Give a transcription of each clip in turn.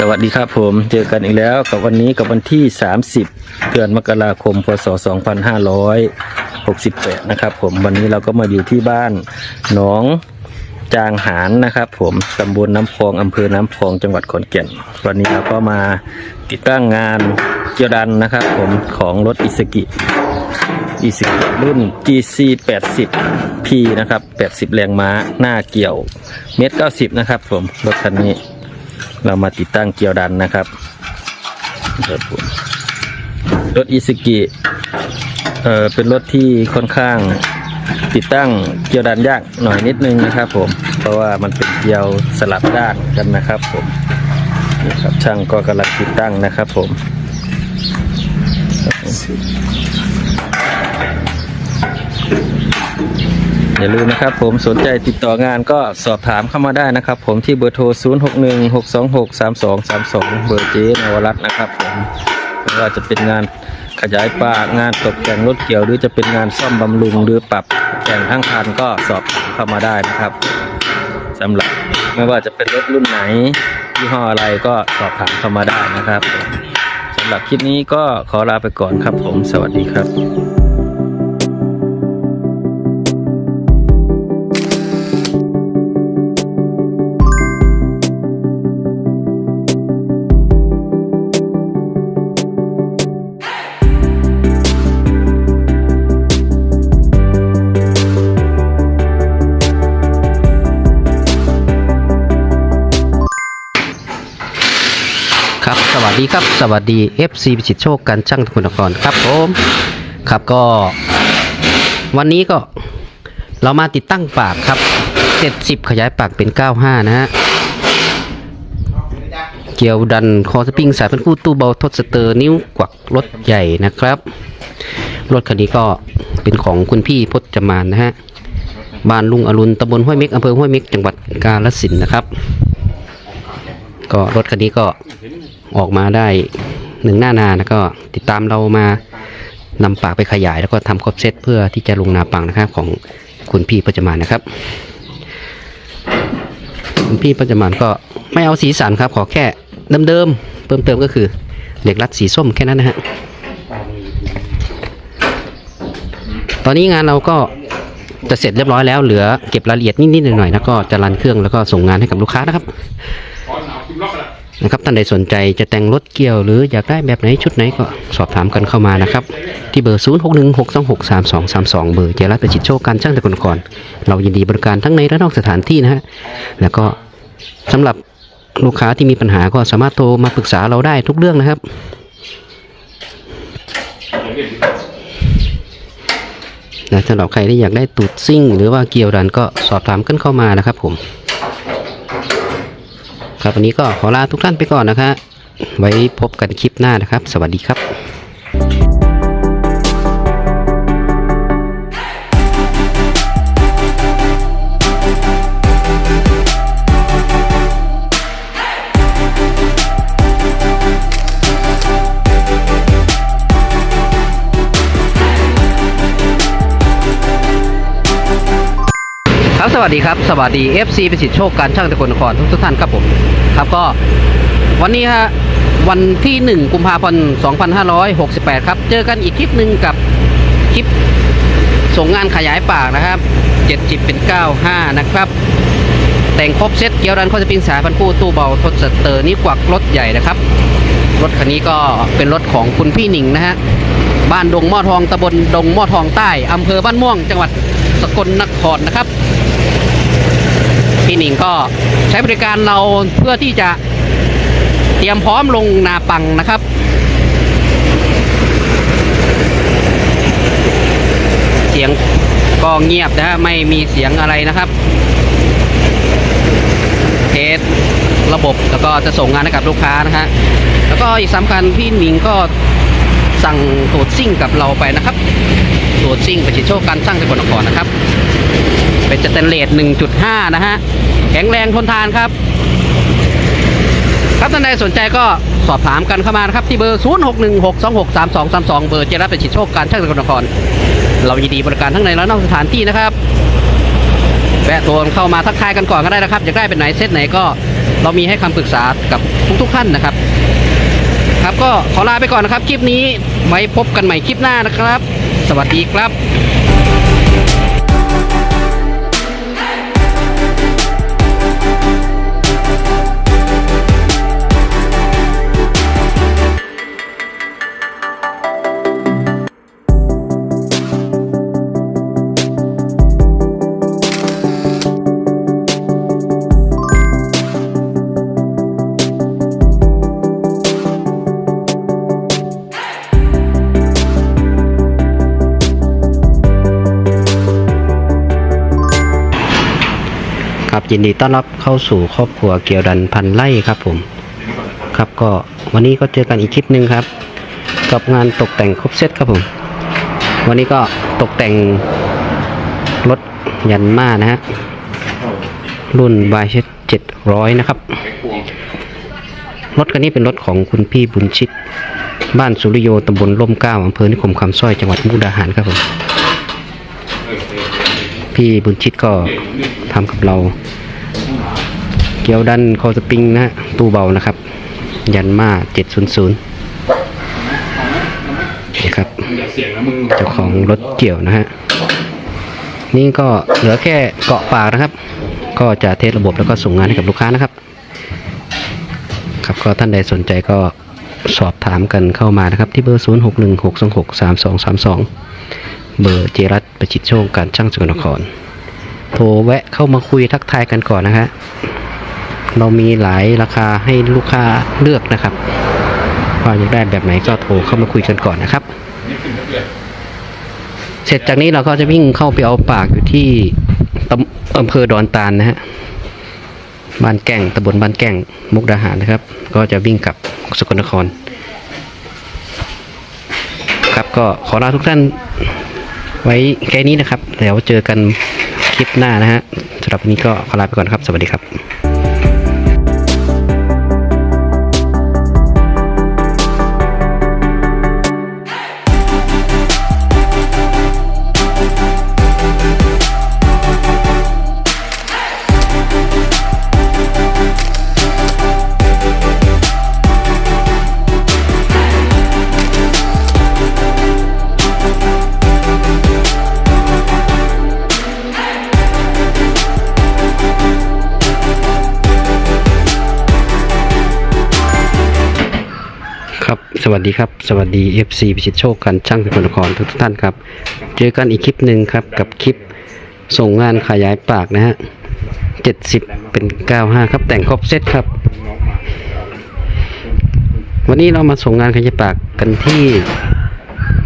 สวัสดีครับผมเจอกันอีกแล้วกับวันนี้กับวันที่ 30 เดือนมกราคมพศ 2568 นะครับผมวันนี้เราก็มาอยู่ที่บ้านหนองจางหารนะครับผมตำบลน้ำพองอำเภอน้ำพองจังหวัดขอนแก่น วันนี้เราก็มาติดตั้งงานเกียวดันนะครับผมของรถอิสกิอิสกิรุ่น GC 80 P นะครับ80 แรงม้าหน้าเกี่ยวเมตร90 นะครับผมรถคันนี้ เรามาติดตั้งเกียวดันนะครับรถอิสกิเอ่อเป็นรถที่ค่อนข้างติดตั้งเกียวดันยากหน่อยนิดนึงนะครับผมเพราะว่ามันเป็นเกียวสลับด้านกันนะครับผมนี่ครับช่างก็กำลังติดตั้งนะครับผม อย่าลืมนะครับผมสนใจติดต่องานก็สอบถามเข้ามาได้นะครับ ผมที่เบอร์โทร 0 6 1 6 2 6 3 2 3 2 เบอร์เจนวรัตน์นะครับผมไม่ว่าจะเป็นงานขยายป่างานตกแต่งรถเกี่ยวหรือจะเป็นงานซ่อมบำรุงหรือปรับแต่งทั้งคันก็สอบถามเข้ามาได้นะครับสำหรับไม่ว่าจะเป็นรถรุ่นไหนยี่ห้ออะไรก็สอบถามเข้ามาได้นะครับสำหรับคลิปนี้ก็ขอลาไปก่อนครับผมสวัสดีครับ ครับ สวัสดีครับ สวัสดี FC พิชิตโชคกันช่างตะกุนครครับผมครับก็ วันนี้ก็เรามาติดตั้งปากครับ 70 ขยายปากเป็น 95 นะฮะ เกี่ยวดันคอสปริงสายพันคู่ตู้เบาทดสเตอร์นิ้วกวักรถใหญ่นะครับ รถคันนี้ก็เป็นของคุณพี่พจมานนะฮะ บ้านลุงอรุณตำบลห้วยเม็กอำเภอห้วยเม็กจังหวัดกาฬสินธุ์นะครับ ก็รถคันนี้ก็ ออกมาได้หนึ่งหน้านาแล้วก็ติดตามเรามานำปากไปขยายแล้วก็ทำครบเซตเพื่อที่จะลงนาปังนะครับของคุณพี่ปัจจมานนะครับ คุณพี่ปัจจมานก็ไม่เอาสีสันครับ ขอแค่เดิมๆเพิ่มเติมก็คือเหล็กรัดสีส้มแค่นั้นนะฮะตอนนี้งานเราก็จะเสร็จเรียบร้อยแล้วเหลือเก็บรายละเอียดนิดๆหน่อยๆแล้วก็จะรันเครื่องแล้วก็ส่งงานให้กับลูกค้านะครับ นะครับท่านใดสนใจจะแต่งรถเกี่ยว หรืออยากได้แบบไหนชุดไหนก็สอบถามกันเข้ามานะครับ ที่เบอร์ 0 6 1 6 2 6 3 2 3 2 เบอร์เจรัตประจิตโชคการช่างตะกลก่อน เรายินดีบริการทั้งในและนอกสถานที่นะฮะแล้วก็สำหรับลูกค้าที่มีปัญหาก็สามารถโทรมาปรึกษาเราได้ทุกเรื่องนะครับและสำหรับใครที่อยากได้ตูดซิ่ง หรือว่าเกี่ยวดันก็สอบถามกันเข้ามานะครับผม ครับวันนี้ก็ขอลาทุกท่านไปก่อนนะคะ ไว้พบกันคลิปหน้านะครับ สวัสดีครับ สวัสดีครับ สวัสดี FC ประสิทธิโชคการช่างตะกลนครทุกท่านครับผมครับก็วันนี้ฮะวันที่ 1 กุมภาพันธ์ 2568 ครับ เจอกันอีกคลิปหนึ่งกับคลิปส่งงานขยายปากนะครับ 70 เป็น 95 นะครับ แต่งครบเซตเกียวดันข้อสปริงสายพันคู่ตู้เบาทดสเตอร์นี่กวักรถใหญ่นะครับ รถคันนี้ก็เป็นรถของคุณพี่หนิงนะฮะบ้านดงหม้อทองตำบลดงหม้อทองใต้อำเภอบ้านม่วง จังหวัดสกลนครนะครับ พี่หนิงก็ใช้บริการเราเพื่อที่จะเตรียมพร้อมลงนาปังนะครับเสียงก็เงียบนะฮะไม่มีเสียงอะไรนะครับเทสระบบแล้วก็จะส่งงานให้กับลูกค้านะฮะแล้วก็อีกสำคัญพี่หนิงก็สั่งตูดซิ่งกับเราไปนะครับตูดซิ่งไปชิดโชคการสร้างสกลนครนะครับ เป็นสแตนเลส1.5 นะฮะ แข็งแรงทนทานครับ ครับท่านใดสนใจก็สอบถามกันเข้ามานะครับ ที่เบอร์ 0616263232 เบอร์เจรับเป็นชิดโชคการช่างสกลนคร เรายินดีบริการทั้งในและนอกสถานที่นะครับแวะโทรเข้ามาทักทายกันก่อนก็ได้นะครับอยากได้เป็นไหนเซตไหนก็เรามีให้คำปรึกษากับทุกๆท่านนะครับ ครับก็ขอลาไปก่อนนะครับ คลิปนี้ไว้พบกันใหม่คลิปหน้านะครับ สวัสดีครับ ยินดีต้อนรับเข้าสู่ครอบครัวเกียวดันพันไล่ครับผม ครับก็วันนี้ก็เจอกันอีกคลิปหนึ่งครับ กับงานตกแต่งครบเซตครับผม วันนี้ก็ตกแต่งรถยันมานะฮะรุ่น y 7 700นะครับ รถคันนี้เป็นรถของคุณพี่บุญชิต บ้านสุริโยตำบลร่มเก้าอำเภอนิคมคำสร้อยจังหวัดมุกดาหารครับผม พี่บุญชิตก็ ทำกับเรา เกียวดันคอสปริงนะฮะตู้เบานะครับ ยันมา700นี่ครับเจ้าของรถเกี่ยวนะฮะนี่ก็เหลือแค่เกาะปากนะครับ ก็จะเทสระบบแล้วก็ส่งงานให้กับลูกค้านะครับ ครับก็ท่านใดสนใจก็สอบถามกันเข้ามานะครับที่เบอร์ 0616263232 เบอร์เจรัตประชิดโชคการช่างสกลนคร โทรแวะเข้ามาคุยทักทายกันก่อนนะฮะเรามีหลายราคาให้ลูกค้าเลือกนะครับว่าอยากได้แบบไหนก็โทรเข้ามาคุยกันก่อนนะครับ เสร็จจากนี้เราก็จะวิ่งเข้าไปเอาปากอยู่ที่อำเภอดอนตาลนะฮะบ้านแก่งตำบลบ้านแก่งมุกดาหารนะครับ ก็จะวิ่งกลับสกลนคร ครับก็ขอลาทุกท่านไว้แค่นี้นะครับเดี๋ยวเจอกัน ลิปหน้านะฮะสำหรับวันนี้ก็ขอลาไปก่อนครับ สวัสดีครับ วัสดีครับ สวัสดี FC พิชิตโชคกันช่างเป็นคนนครทุกท่านครับ เจอกันอีกคลิปหนึ่งครับกับคลิปส่งงานขยายปากนะฮะ70เป็น95ครับแต่งครบเซตครับ วันนี้เรามาส่งงานขยายปากกันที่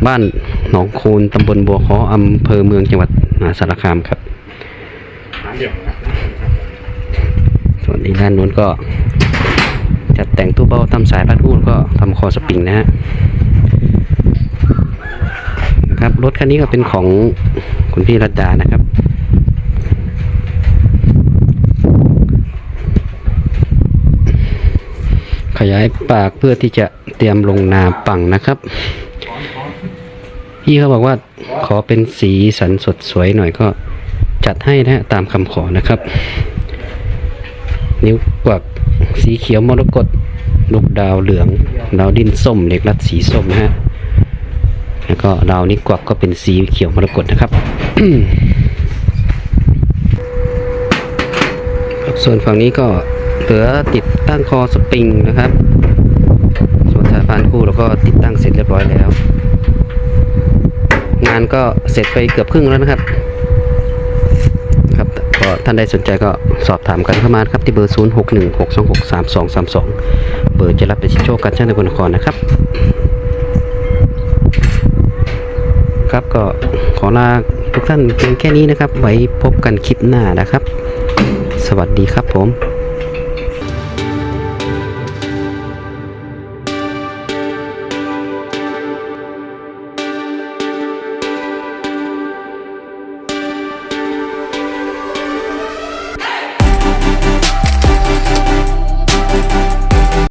บ้านหนองคูนตำบลบัวขออำเภอเมืองจังหวัดมหาสารคามครับ ส่วนอีกด้านนู้นก็ แต่งตู้เบาทำสายรัดรูดก็ทำคอสปริงนะฮะนะครับรถคันนี้ก็เป็นของคุณพี่รัตดานะครับ ขยายปากเพื่อที่จะเตรียมลงนาปังนะครับ พี่เขาบอกว่าขอเป็นสีสันสดสวยหน่อยก็จัดให้นะฮะตามคำขอนะครับ นิ้วกวัก สีเขียวมรกตลูกดาวเหลือง ดาวดินส้มเล็กรัดสีส้มนะฮะแล้วก็ดาวนิ้กวักก็เป็นสีเขียวมรกตนะครับส่วนฝั่งนี้ก็เหลือติดตั้งคอสปริงนะครับ ส่วนสายพานคู่เราก็ติดตั้งเสร็จเรียบร้อยแล้ว งานก็เสร็จไปเกือบครึ่งแล้วนะครับ ก็ท่านใดสนใจก็สอบถามกันเข้ามาครับที่เบอร์ 0 6 1 6 2 6 3 2 3 2 เบอร์จะรับไปชิโชคกันช่างตะกุนครนะครับ ครับก็ขอลาทุกท่านเพียงแค่นี้นะครับ ไว้พบกันคลิปหน้านะครับ สวัสดีครับผม